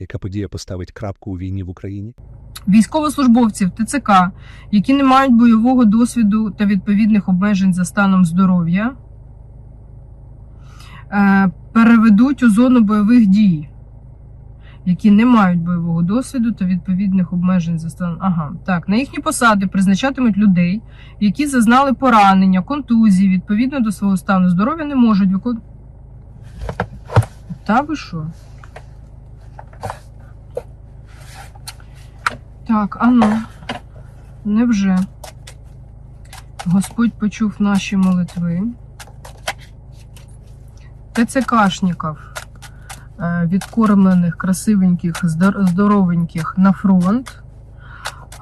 Яка подія поставить крапку у війні в Україні? Військовослужбовців ТЦК, які не мають бойового досвіду та відповідних обмежень за станом здоров'я, е, переведуть у зону бойових дій, які не мають бойового досвіду та відповідних обмежень за станом. Ага, так, на їхні посади призначатимуть людей, які зазнали поранення, контузії, відповідно до свого стану здоров'я, не можуть виконувати. Та ви що? Так, ану, невже Господь почув наші молитви. ТЦКшників, е, відкормлених, красивеньких, здоровеньких на фронт,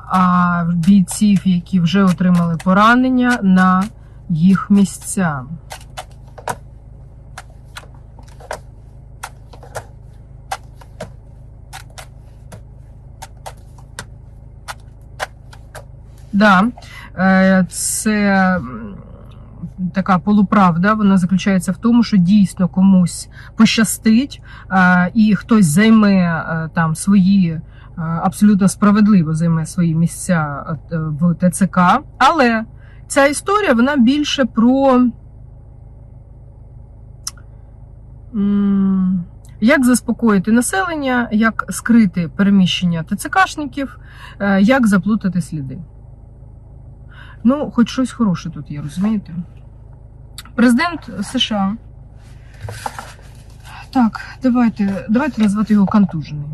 а бійців, які вже отримали поранення, на їх місця. Да, е, це така полуправда. Вона заключається в тому, що дійсно комусь пощастить, е, і хтось займе е, там свої. Абсолютно справедливо займе свої місця в ТЦК. Але ця історія вона більше про як заспокоїти населення, як скрити переміщення ТЦКшників, як заплутати сліди. Ну, хоч щось хороше тут є, розумієте? Президент США. Так, давайте, давайте назвати його контужений.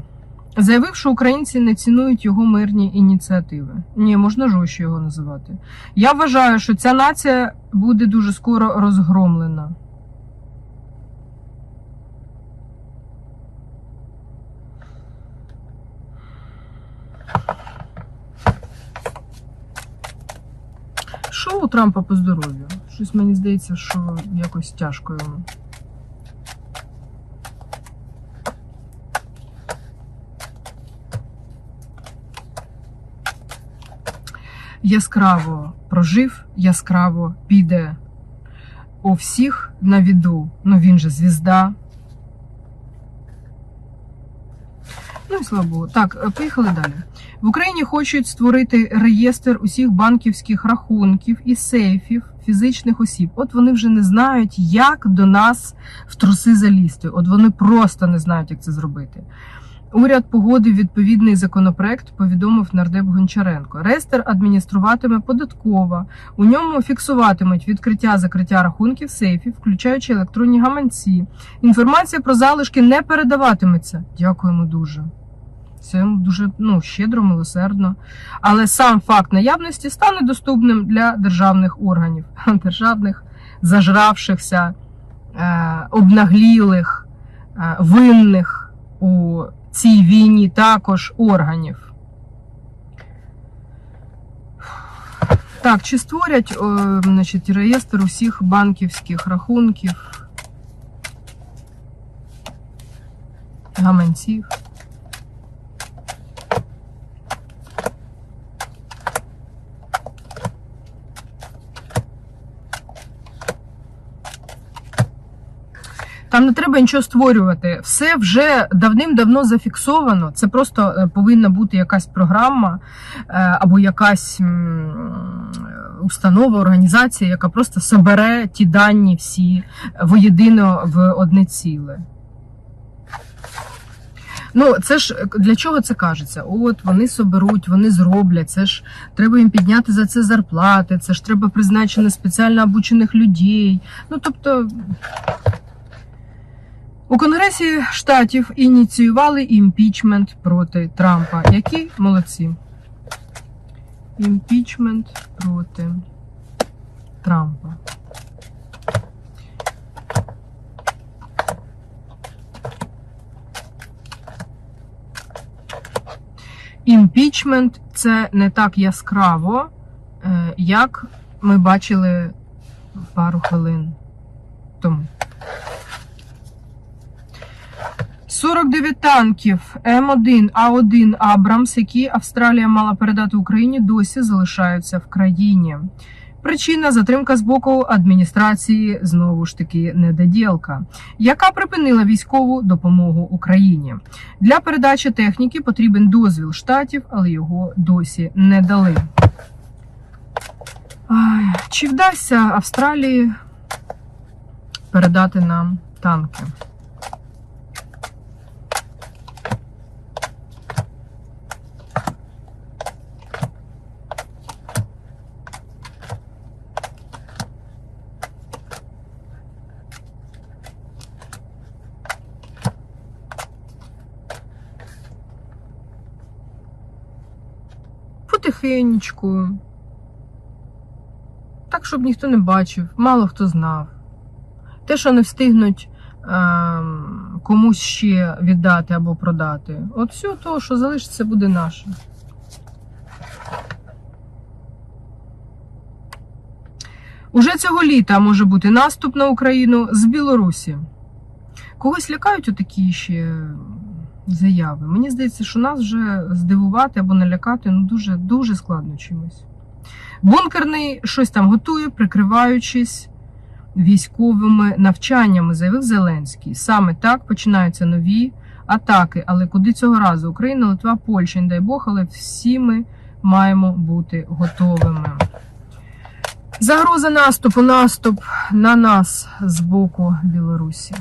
Заявив, що українці не цінують його мирні ініціативи. Ні, можна жорстче його називати. Я вважаю, що ця нація буде дуже скоро розгромлена. Що у Трампа по здоров'ю? Щось мені здається, що якось тяжко йому. Яскраво прожив, яскраво піде у всіх на віду. Ну він же звізда. Ну слава Богу. Так, е, поїхали далі. В Україні хочуть створити реєстр усіх банківських рахунків і сейфів фізичних осіб. От вони вже не знають, як до нас в труси залізти. От вони просто не знають, як це зробити. Уряд погодив відповідний законопроект, повідомив нардеп Гончаренко. Реєстр адмініструватиме податкова. У ньому фіксуватимуть відкриття закриття рахунків сейфів, включаючи електронні гаманці. Інформація про залишки не передаватиметься. Дякуємо дуже. Це дуже ну, щедро, милосердно. Але сам факт наявності стане доступним для державних органів, державних зажравшихся, е, обнаглілих, е, винних у цій війні також органів. Так, чи створять значить, реєстр усіх банківських рахунків, гаманців? Там не треба нічого створювати. Все вже давним-давно зафіксовано. Це просто е, повинна бути якась програма е, або якась установа, організація, яка просто собере ті дані всі воєдино в одне ціле. Ну, це ж для чого це кажеться? От вони соберуть, вони зроблять. Це ж треба їм підняти за це зарплати, це ж треба призначити спеціально обучених людей. Ну тобто. У Конгресі штатів ініціювали імпічмент проти Трампа. Які молодці? Імпічмент проти Трампа. Імпічмент це не так яскраво, е, як ми бачили пару хвилин тому. 49 танків М1, А1 Абрамс, які Австралія мала передати Україні, досі залишаються в країні. Причина затримка з боку адміністрації знову ж таки недоділка, яка припинила військову допомогу Україні. Для передачі техніки потрібен дозвіл штатів, але його досі не дали. Чи вдасться Австралії передати нам танки? Потихенечку. Так, щоб ніхто не бачив, мало хто знав. Те, що не встигнуть ем, комусь ще віддати або продати. От все то, що залишиться, буде наше. Уже цього літа може бути наступ на Україну з Білорусі. Когось лякають отакі ще заяви. Мені здається, що нас вже здивувати або налякати ну, дуже, дуже складно чимось. Бункерний щось там готує, прикриваючись військовими навчаннями, заявив Зеленський. Саме так починаються нові атаки. Але куди цього разу? Україна, Литва, Польща, не дай Бог, але всі ми маємо бути готовими. Загроза наступу, наступ на нас з боку Білорусі.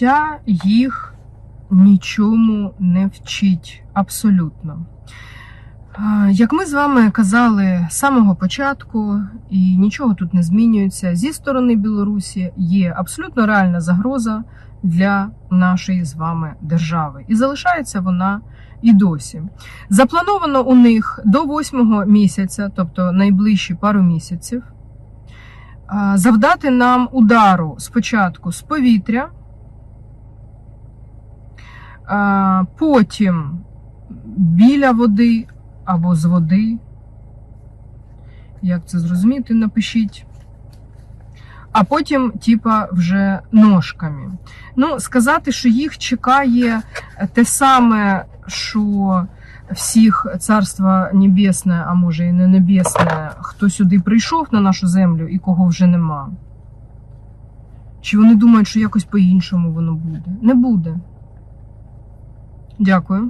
Життя їх нічому не вчить абсолютно. Як ми з вами казали з самого початку, і нічого тут не змінюється, зі сторони Білорусі є абсолютно реальна загроза для нашої з вами держави. І залишається вона і досі. Заплановано у них до восьмого місяця, тобто найближчі пару місяців, завдати нам удару спочатку з повітря. Потім біля води або з води. Як це зрозуміти, напишіть. А потім, типа, вже ножками. Ну, сказати, що їх чекає те саме, що всіх царство небесне, а може і не небесне, хто сюди прийшов на нашу землю і кого вже нема. Чи вони думають, що якось по-іншому воно буде? Не буде. Дякую.